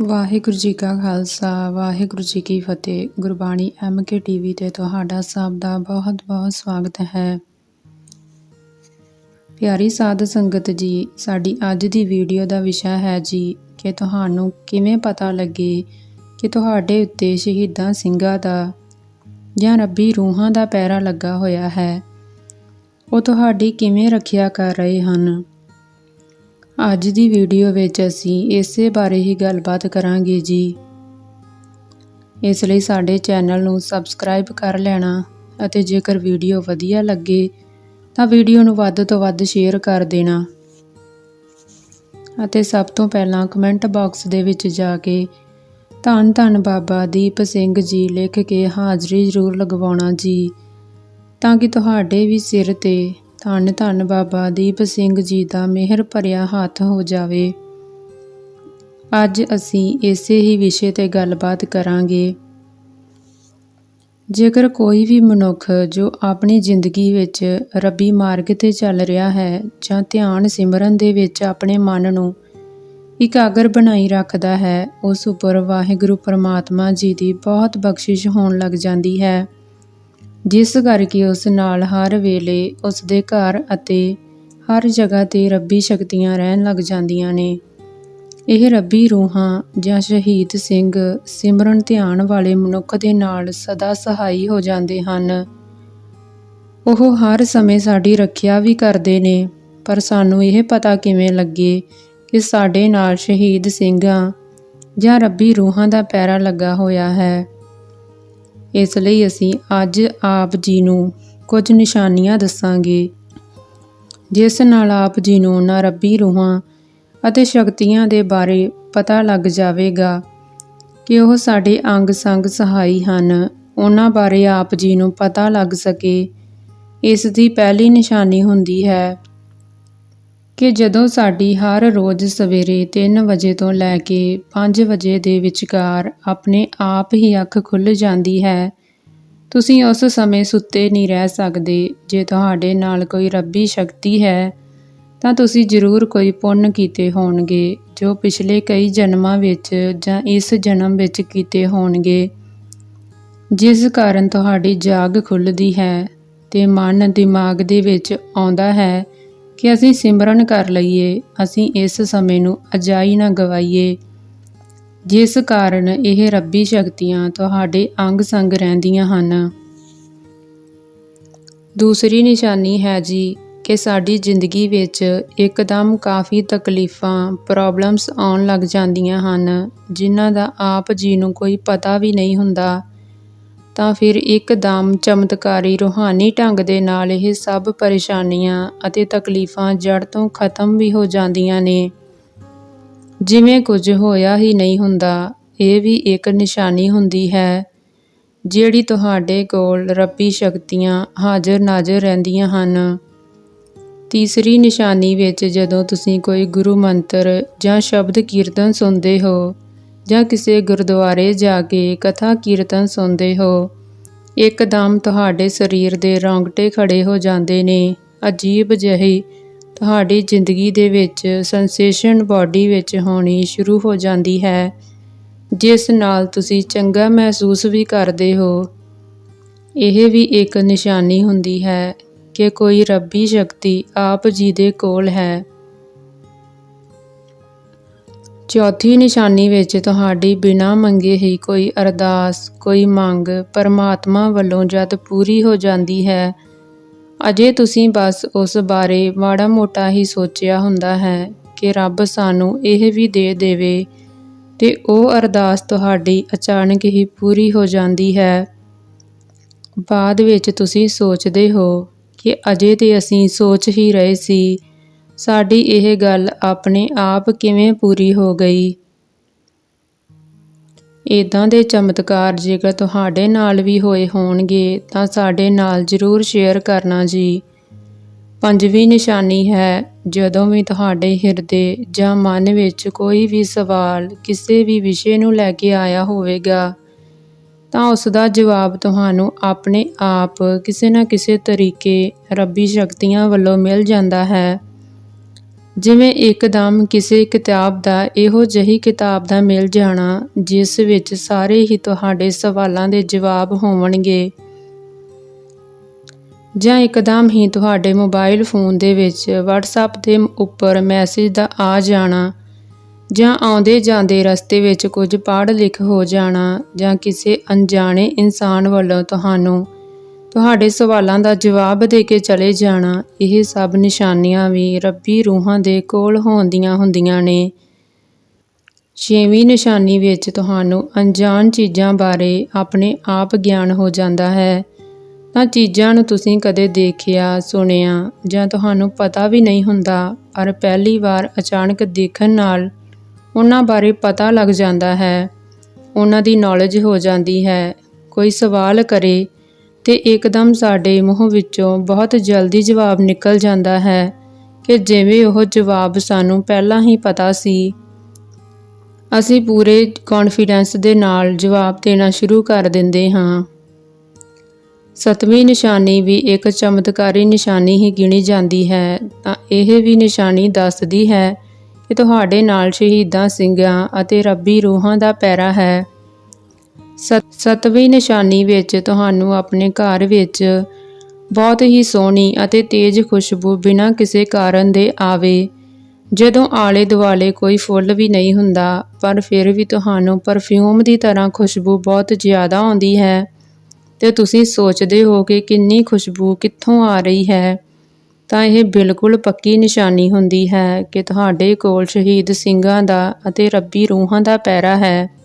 ਵਾਹਿਗੁਰੂ ਜੀ ਕਾ ਖਾਲਸਾ, ਵਾਹਿਗੁਰੂ ਜੀ ਕੀ ਫਤਿਹ। Gurbani M K TV ਤੇ ਤੁਹਾਡਾ ਸਭ ਦਾ ਬਹੁਤ ਬਹੁਤ ਸਵਾਗਤ ਹੈ। ਪਿਆਰੀ ਸਾਧ ਸੰਗਤ ਜੀ, ਸਾਡੀ ਅੱਜ ਦੀ ਵੀਡੀਓ ਦਾ ਵਿਸ਼ਾ ਹੈ ਜੀ, ਕਿ ਤੁਹਾਨੂੰ ਕਿਵੇਂ ਪਤਾ ਲੱਗੇ ਕਿ ਤੁਹਾਡੇ ਉੱਤੇ ਸ਼ਹੀਦਾਂ ਸਿੰਘਾਂ ਦਾ ਜਾਂ ਰੱਬੀ ਰੂਹਾਂ ਦਾ ਪੈਰਾ ਲੱਗਾ ਹੋਇਆ ਹੈ। ਉਹ ਤੁਹਾਡੀ ਕਿਵੇਂ ਰੱਖਿਆ ਕਰ ਰਹੇ ਹਨ? ਅੱਜ ਦੀ ਵੀਡੀਓ ਵਿੱਚ ਅਸੀਂ ਇਸੇ ਬਾਰੇ ਹੀ ਗੱਲਬਾਤ ਕਰਾਂਗੇ ਜੀ। ਇਸ ਲਈ ਸਾਡੇ ਚੈਨਲ ਨੂੰ ਸਬਸਕ੍ਰਾਈਬ ਕਰ ਲੈਣਾ ਅਤੇ ਜੇਕਰ ਵੀਡੀਓ ਵਧੀਆ ਲੱਗੇ, ਤਾਂ ਵੀਡੀਓ ਨੂੰ ਵੱਧ ਤੋਂ ਵੱਧ ਸ਼ੇਅਰ ਕਰ ਦੇਣਾ। ਅਤੇ ਸਭ ਤੋਂ ਪਹਿਲਾਂ ਕਮੈਂਟ ਬਾਕਸ ਦੇ ਵਿੱਚ ਜਾ ਕੇ ਧੰਨ ਧੰਨ ਬਾਬਾ ਦੀਪ ਸਿੰਘ ਜੀ ਲਿਖ ਕੇ ਹਾਜ਼ਰੀ ਜ਼ਰੂਰ ਲਗਵਾਉਣਾ ਜੀ, ਤਾਂ ਕਿ ਤੁਹਾਡੇ ਵੀ ਸਿਰ ਤੇ ਧੰਨ ਧੰਨ ਬਾਬਾ ਦੀਪ ਸਿੰਘ ਜੀ ਦਾ ਮਿਹਰ ਭਰਿਆ ਹੱਥ ਹੋ ਜਾਵੇ। ਅੱਜ ਅਸੀਂ ਇਸੇ ਹੀ ਵਿਸ਼ੇ ਤੇ ਗੱਲਬਾਤ ਕਰਾਂਗੇ। ਜੇਕਰ ਕੋਈ ਵੀ ਮਨੁੱਖ ਜੋ ਆਪਣੀ ਜ਼ਿੰਦਗੀ ਵਿੱਚ ਰੱਬੀ ਮਾਰਗ ਤੇ ਚੱਲ ਰਿਹਾ ਹੈ ਜਾਂ ਧਿਆਨ ਸਿਮਰਨ ਦੇ ਵਿੱਚ ਆਪਣੇ ਮਨ ਨੂੰ ਇਕਾਗਰ ਬਣਾਈ ਰੱਖਦਾ ਹੈ, ਉਸ ਉੱਪਰ ਵਾਹਿਗੁਰੂ ਪਰਮਾਤਮਾ ਜੀ ਦੀ ਬਹੁਤ ਬਖਸ਼ਿਸ਼ ਹੋਣ ਲੱਗ ਜਾਂਦੀ ਹੈ। ਜਿਸ ਕਰਕੇ ਉਸ ਨਾਲ ਹਰ ਵੇਲੇ ਉਸ ਦੇ ਘਰ ਅਤੇ ਹਰ ਜਗ੍ਹਾ ਤੇ ਰੱਬੀ ਸ਼ਕਤੀਆਂ ਰਹਿਣ ਲੱਗ ਜਾਂਦੀਆਂ ਨੇ। ਇਹ ਰੱਬੀ ਰੂਹਾਂ ਜਾਂ ਸ਼ਹੀਦ ਸਿੰਘ ਸਿਮਰਨ ਧਿਆਨ ਵਾਲੇ ਮਨੁੱਖ ਦੇ ਨਾਲ ਸਦਾ ਸਹਾਈ ਹੋ ਜਾਂਦੇ ਹਨ। ਉਹ ਹਰ ਸਮੇਂ ਸਾਡੀ ਰੱਖਿਆ ਵੀ ਕਰਦੇ ਨੇ, ਪਰ ਸਾਨੂੰ ਇਹ ਪਤਾ ਕਿਵੇਂ ਲੱਗੇ ਕਿ ਸਾਡੇ ਨਾਲ ਸ਼ਹੀਦ ਸਿੰਘਾਂ ਜਾਂ ਰੱਬੀ ਰੂਹਾਂ ਦਾ ਪੈਰਾ ਲੱਗਾ ਹੋਇਆ ਹੈ। ਇਸ ਲਈ ਅਸੀਂ ਅੱਜ ਆਪ ਜੀ ਨੂੰ ਕੁਝ ਨਿਸ਼ਾਨੀਆਂ ਦੱਸਾਂਗੇ। ਜਿਸ ਨਾਲ ਆਪ ਜੀ ਨੂੰ ਉਹਨਾਂ ਰੱਬੀ ਰੂਹਾਂ ਅਤੇ ਸ਼ਕਤੀਆਂ ਦੇ ਬਾਰੇ ਪਤਾ ਲੱਗ ਜਾਵੇਗਾ ਕਿ ਉਹ ਸਾਡੇ ਅੰਗ ਸੰਗ ਸਹਾਈ ਹਨ। ਉਹਨਾਂ ਬਾਰੇ ਆਪ ਜੀ ਨੂੰ ਪਤਾ ਲੱਗ ਸਕੇ। ਇਸ ਦੀ ਪਹਿਲੀ ਨਿਸ਼ਾਨੀ ਹੁੰਦੀ ਹੈ ਕਿ ਜਦੋਂ ਸਾਡੀ ਹਰ ਰੋਜ਼ ਸਵੇਰੇ 3 ਵਜੇ ਤੋਂ ਲੈ ਕੇ 5 ਵਜੇ ਦੇ ਵਿਚਕਾਰ ਆਪਣੇ ਆਪ ਹੀ ਅੱਖ ਖੁੱਲ ਜਾਂਦੀ ਹੈ, ਤੁਸੀਂ ਉਸ ਸਮੇਂ ਸੁੱਤੇ ਨਹੀਂ ਰਹਿ ਸਕਦੇ। ਜੇ ਤੁਹਾਡੇ ਨਾਲ ਕੋਈ ਰੱਬੀ ਸ਼ਕਤੀ ਹੈ, ਤਾਂ ਤੁਸੀਂ ਜ਼ਰੂਰ ਕੋਈ ਪੁੰਨ ਕੀਤੇ ਹੋਣਗੇ, ਜੋ ਪਿਛਲੇ ਕਈ ਜਨਮਾਂ ਵਿੱਚ ਜਾਂ ਇਸ ਜਨਮ ਵਿੱਚ ਕੀਤੇ ਹੋਣਗੇ। ਜਿਸ ਕਾਰਨ ਤੁਹਾਡੀ ਜਾਗ ਖੁੱਲਦੀ ਹੈ ਤੇ ਮਨ ਦਿਮਾਗ ਦੇ ਵਿੱਚ ਆਉਂਦਾ ਹੈ ਕਿ ਅਸੀਂ ਸਿਮਰਨ ਕਰ ਲਈਏ, ਅਸੀਂ ਇਸ ਸਮੇਂ ਨੂੰ ਅਜਾਈ ਨਾ ਗਵਾਈਏ। ਜਿਸ ਕਾਰਨ ਇਹ ਰੱਬੀ ਸ਼ਕਤੀਆਂ ਤੁਹਾਡੇ ਅੰਗ ਸੰਗ ਰਹਿੰਦੀਆਂ ਹਨ। ਦੂਸਰੀ ਨਿਸ਼ਾਨੀ ਹੈ ਜੀ ਕਿ ਸਾਡੀ ਜ਼ਿੰਦਗੀ ਵਿੱਚ ਇੱਕਦਮ ਕਾਫੀ ਤਕਲੀਫਾਂ ਪ੍ਰੋਬਲਮਸ ਆਉਣ ਲੱਗ ਜਾਂਦੀਆਂ ਹਨ, ਜਿਨ੍ਹਾਂ ਦਾ ਆਪ ਜੀ ਨੂੰ ਕੋਈ ਪਤਾ ਵੀ ਨਹੀਂ ਹੁੰਦਾ। ਤਾਂ ਫਿਰ ਇੱਕਦਮ ਚਮਤਕਾਰੀ ਰੂਹਾਨੀ ਢੰਗ ਦੇ ਨਾਲ ਇਹ ਸਭ ਪਰੇਸ਼ਾਨੀਆਂ ਅਤੇ ਤਕਲੀਫਾਂ ਜੜ ਤੋਂ ਖਤਮ ਵੀ ਹੋ ਜਾਂਦੀਆਂ ਨੇ। ਜਿਵੇਂ ਕੁਝ ਹੋਇਆ ਹੀ ਨਹੀਂ ਹੁੰਦਾ, ਇਹ ਵੀ ਇੱਕ ਨਿਸ਼ਾਨੀ ਹੁੰਦੀ ਹੈ, ਜਿਹੜੀ ਤੁਹਾਡੇ ਕੋਲ ਰੱਬੀ ਸ਼ਕਤੀਆਂ ਹਾਜ਼ਰ ਨਾਜ਼ਰ ਰਹਿੰਦੀਆਂ ਹਨ। ਤੀਸਰੀ ਨਿਸ਼ਾਨੀ ਵਿੱਚ ਜਦੋਂ ਤੁਸੀਂ ਕੋਈ ਗੁਰੂ ਮੰਤਰ ਜਾਂ ਸ਼ਬਦ ਕੀਰਤਨ ਸੁਣਦੇ ਹੋ ਜਾਂ ਕਿਸੇ ਗੁਰਦੁਆਰੇ ਜਾ ਕੇ ਕਥਾ ਕੀਰਤਨ ਸੁਣਦੇ ਹੋ। ਇੱਕਦਮ ਤੁਹਾਡੇ ਸਰੀਰ ਦੇ ਰੌਂਗਟੇ ਖੜੇ ਹੋ ਜਾਂਦੇ ਨੇ। ਅਜੀਬ ਜਿਹੀ ਤੁਹਾਡੀ ਜ਼ਿੰਦਗੀ ਦੇ ਵਿੱਚ ਸੈਂਸੇਸ਼ਨ ਬਾਡੀ ਵਿੱਚ ਹੋਣੀ ਸ਼ੁਰੂ ਹੋ ਜਾਂਦੀ ਹੈ। ਜਿਸ ਨਾਲ ਤੁਸੀਂ ਚੰਗਾ ਮਹਿਸੂਸ ਵੀ ਕਰਦੇ ਹੋ। ਇਹ ਵੀ ਇੱਕ ਨਿਸ਼ਾਨੀ ਹੁੰਦੀ ਹੈ ਕਿ ਕੋਈ ਰੱਬੀ ਸ਼ਕਤੀ ਆਪ ਜੀ ਦੇ ਕੋਲ ਹੈ। ਚੌਥੀ ਨਿਸ਼ਾਨੀ ਵਿੱਚ ਤੁਹਾਡੀ ਬਿਨਾਂ ਮੰਗੇ ਹੀ ਕੋਈ ਅਰਦਾਸ, ਕੋਈ ਮੰਗ ਪਰਮਾਤਮਾ ਵੱਲੋਂ ਜਦ ਪੂਰੀ ਹੋ ਜਾਂਦੀ ਹੈ, ਅਜੇ ਤੁਸੀਂ ਬਸ ਉਸ ਬਾਰੇ ਮਾੜਾ ਮੋਟਾ ਹੀ ਸੋਚਿਆ ਹੁੰਦਾ ਹੈ ਕਿ ਰੱਬ ਸਾਨੂੰ ਇਹ ਵੀ ਦੇ ਦੇਵੇ ਤੇ ਉਹ ਅਰਦਾਸ ਤੁਹਾਡੀ ਅਚਾਨਕ ਹੀ ਪੂਰੀ ਹੋ ਜਾਂਦੀ ਹੈ। ਬਾਅਦ ਵਿੱਚ ਤੁਸੀਂ ਸੋਚਦੇ ਹੋ ਕਿ ਅਜੇ ਤੇ ਅਸੀਂ ਸੋਚ ਹੀ ਰਹੇ ਸੀ ਸਾਡੀ ਇਹ ਗੱਲ ਆਪਣੇ ਆਪ ਕਿਵੇਂ ਪੂਰੀ ਹੋ ਗਈ? ਇਦਾਂ ਦੇ ਚਮਤਕਾਰ ਜੇਕਰ ਤੁਹਾਡੇ ਨਾਲ ਵੀ ਹੋਏ ਹੋਣਗੇ, ਤਾਂ ਸਾਡੇ ਨਾਲ ਜ਼ਰੂਰ ਸ਼ੇਅਰ ਕਰਨਾ ਜੀ। ਪੰਜਵੀਂ ਨਿਸ਼ਾਨੀ ਹੈ, ਜਦੋਂ ਵੀ ਤੁਹਾਡੇ ਹਿਰਦੇ ਜਾਂ ਮਨ ਵਿੱਚ ਕੋਈ ਵੀ ਸਵਾਲ ਕਿਸੇ ਵੀ ਵਿਸ਼ੇ ਨੂੰ ਲੈ ਕੇ ਆਇਆ ਹੋਵੇਗਾ, ਤਾਂ ਉਸ ਦਾ ਜਵਾਬ ਤੁਹਾਨੂੰ ਆਪਣੇ ਆਪ ਕਿਸੇ ਨਾ ਕਿਸੇ ਤਰੀਕੇ ਰੱਬੀ ਸ਼ਕਤੀਆਂ ਵੱਲੋਂ ਮਿਲ ਜਾਂਦਾ ਹੈ। ਜਿਵੇਂ ਇੱਕਦਮ ਕਿਸੇ ਕਿਤਾਬ ਦਾ ਇਹੋ ਜਿਹੀ ਕਿਤਾਬ ਦਾ ਮਿਲ ਜਾਣਾ, ਜਿਸ ਵਿੱਚ ਸਾਰੇ ਹੀ ਤੁਹਾਡੇ ਸਵਾਲਾਂ ਦੇ ਜਵਾਬ ਹੋਵਣਗੇ ਜਾਂ ਇੱਕਦਮ ਹੀ ਤੁਹਾਡੇ ਮੋਬਾਈਲ ਫੋਨ ਦੇ ਵਿੱਚ WhatsApp ਦੇ ਉੱਪਰ ਮੈਸੇਜ ਦਾ ਆ ਜਾਣਾ, ਜਾਂ ਆਉਂਦੇ ਜਾਂਦੇ ਰਸਤੇ ਵਿੱਚ ਕੁਝ ਪੜ੍ਹ ਲਿਖ ਹੋ ਜਾਣਾ, ਜਾਂ ਕਿਸੇ ਅਣਜਾਣੇ ਇਨਸਾਨ ਵੱਲੋਂ ਤੁਹਾਨੂੰ ਤੁਹਾਡੇ ਸਵਾਲਾਂ ਦਾ ਜਵਾਬ ਦੇ ਕੇ ਚਲੇ ਜਾਣਾ, ਇਹ ਸਭ ਨਿਸ਼ਾਨੀਆਂ ਵੀ ਰੱਬੀ ਰੂਹਾਂ ਦੇ ਕੋਲ ਹੋਣ ਦੀਆਂ ਹੁੰਦੀਆਂ ਨੇ। ਛੇਵੀਂ ਨਿਸ਼ਾਨੀ ਵਿੱਚ ਤੁਹਾਨੂੰ ਅਣਜਾਣ ਚੀਜ਼ਾਂ ਬਾਰੇ ਆਪਣੇ ਆਪ ਗਿਆਨ ਹੋ ਜਾਂਦਾ ਹੈ। ਤਾਂ ਚੀਜ਼ਾਂ ਨੂੰ ਤੁਸੀਂ ਕਦੇ ਦੇਖਿਆ, ਸੁਣਿਆ ਜਾਂ ਤੁਹਾਨੂੰ ਪਤਾ ਵੀ ਨਹੀਂ ਹੁੰਦਾ, ਪਰ ਪਹਿਲੀ ਵਾਰ ਅਚਾਨਕ ਦੇਖਣ ਨਾਲ ਉਹਨਾਂ ਬਾਰੇ ਪਤਾ ਲੱਗ ਜਾਂਦਾ ਹੈ। ਉਹਨਾਂ ਦੀ ਨੌਲੇਜ ਹੋ ਜਾਂਦੀ ਹੈ। ਕੋਈ ਸਵਾਲ ਕਰੇ ਤੇ ਇੱਕਦਮ ਸਾਡੇ ਮੂੰਹ ਵਿੱਚੋਂ ਬਹੁਤ ਜਲਦੀ ਜਵਾਬ ਨਿਕਲ ਜਾਂਦਾ ਹੈ ਕਿ ਜਿਵੇਂ ਉਹ ਜਵਾਬ ਸਾਨੂੰ ਪਹਿਲਾਂ ਹੀ ਪਤਾ ਸੀ। ਅਸੀਂ ਪੂਰੇ ਕੌਨਫੀਡੈਂਸ ਦੇ ਨਾਲ ਜਵਾਬ ਦੇਣਾ ਸ਼ੁਰੂ ਕਰ ਦਿੰਦੇ ਹਾਂ। ਸਤਵੀਂ ਨਿਸ਼ਾਨੀ ਵੀ ਇੱਕ ਚਮਤਕਾਰੀ ਨਿਸ਼ਾਨੀ ਹੀ ਗਿਣੀ ਜਾਂਦੀ ਹੈ। ਤਾਂ ਇਹ ਵੀ ਨਿਸ਼ਾਨੀ ਦੱਸਦੀ ਹੈ ਕਿ ਤੁਹਾਡੇ ਨਾਲ ਸ਼ਹੀਦਾਂ ਸਿੰਘਾਂ ਅਤੇ ਰੱਬੀ ਰੂਹਾਂ ਦਾ ਪੈਰਾ ਹੈ। ਸਤਵੀਂ ਨਿਸ਼ਾਨੀ ਵਿੱਚ ਤੁਹਾਨੂੰ ਆਪਣੇ ਘਰ ਵਿੱਚ ਬਹੁਤ ਹੀ ਸੋਹਣੀ ਅਤੇ ਤੇਜ਼ ਖੁਸ਼ਬੂ ਬਿਨਾਂ ਕਿਸੇ ਕਾਰਨ ਦੇ ਆਵੇ। ਜਦੋਂ ਆਲੇ ਦੁਆਲੇ ਕੋਈ ਫੁੱਲ ਵੀ ਨਹੀਂ ਹੁੰਦਾ, ਪਰ ਫਿਰ ਵੀ ਤੁਹਾਨੂੰ ਪਰਫਿਊਮ ਦੀ ਤਰ੍ਹਾਂ ਖੁਸ਼ਬੂ ਬਹੁਤ ਜ਼ਿਆਦਾ ਆਉਂਦੀ ਹੈ। ਤੇ ਤੁਸੀਂ ਸੋਚਦੇ ਹੋ ਕਿ ਕਿੰਨੀ ਖੁਸ਼ਬੂ ਕਿੱਥੋਂ ਆ ਰਹੀ ਹੈ। ਤਾਂ ਇਹ ਬਿਲਕੁਲ ਪੱਕੀ ਨਿਸ਼ਾਨੀ ਹੁੰਦੀ ਹੈ ਕਿ ਤੁਹਾਡੇ ਕੋਲ ਸ਼ਹੀਦ ਸਿੰਘਾਂ ਦਾ ਅਤੇ ਰੱਬੀ ਰੂਹਾਂ ਦਾ ਪੈਰਾ ਹੈ।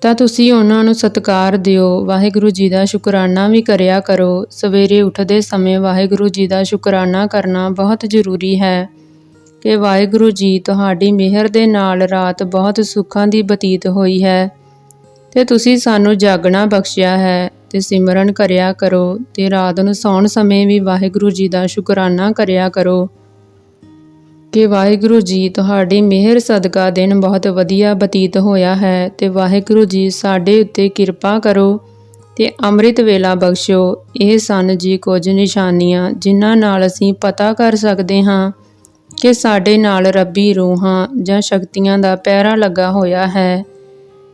ਤਾਂ ਤੁਸੀਂ ਉਹਨਾਂ ਨੂੰ ਸਤਿਕਾਰ ਦਿਓ, ਵਾਹਿਗੁਰੂ ਜੀ ਦਾ ਸ਼ੁਕਰਾਨਾ ਵੀ ਕਰਿਆ ਕਰੋ। ਸਵੇਰੇ ਉੱਠਦੇ ਸਮੇਂ ਵਾਹਿਗੁਰੂ ਜੀ ਦਾ ਸ਼ੁਕਰਾਨਾ ਕਰਨਾ ਬਹੁਤ ਜ਼ਰੂਰੀ ਹੈ ਕਿ ਵਾਹਿਗੁਰੂ ਜੀ ਤੁਹਾਡੀ ਮਿਹਰ ਦੇ ਨਾਲ ਰਾਤ ਬਹੁਤ ਸੁੱਖਾਂ ਦੀ ਬਤੀਤ ਹੋਈ ਹੈ ਤੇ ਤੁਸੀਂ ਸਾਨੂੰ ਜਾਗਣਾ ਬਖਸ਼ਿਆ ਹੈ ਤੇ ਸਿਮਰਨ ਕਰਿਆ ਕਰੋ ਤੇ ਰਾਤ ਨੂੰ ਸੌਣ ਸਮੇਂ ਵੀ ਵਾਹਿਗੁਰੂ ਜੀ ਦਾ ਸ਼ੁਕਰਾਨਾ ਕਰਿਆ ਕਰੋ। ਕਿ ਵਾਹਿਗੁਰੂ ਜੀ ਤੁਹਾਡੀ ਮਿਹਰ ਸਦਕਾ ਦਿਨ ਬਹੁਤ ਵਧੀਆ ਬਤੀਤ ਹੋਇਆ ਹੈ ਤੇ ਵਾਹਿਗੁਰੂ ਜੀ ਸਾਡੇ ਉੱਤੇ ਕਿਰਪਾ ਕਰੋ ਤੇ ਅੰਮ੍ਰਿਤ ਵੇਲਾ ਬਖਸ਼ੋ ਇਹ ਸਨ ਜੀ ਕੁਝ ਨਿਸ਼ਾਨੀਆਂ ਜਿਨ੍ਹਾਂ ਨਾਲ ਅਸੀਂ ਪਤਾ ਕਰ ਸਕਦੇ ਹਾਂ ਕਿ ਸਾਡੇ ਨਾਲ ਰੱਬੀ ਰੂਹਾਂ ਜਾਂ ਸ਼ਕਤੀਆਂ ਦਾ ਪਹਿਰਾ ਲੱਗਾ ਹੋਇਆ ਹੈ।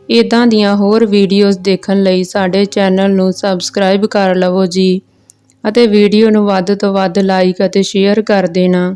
ਇਦਾਂ ਦੀਆਂ ਹੋਰ ਵੀਡੀਓਜ਼ ਦੇਖਣ ਲਈ ਸਾਡੇ ਚੈਨਲ ਨੂੰ ਸਬਸਕ੍ਰਾਈਬ ਕਰ ਲਵੋ ਜੀ ਅਤੇ ਵੀਡੀਓ ਨੂੰ ਵੱਧ ਤੋਂ ਵੱਧ ਲਾਈਕ ਅਤੇ ਸ਼ੇਅਰ ਕਰ ਦੇਣਾ।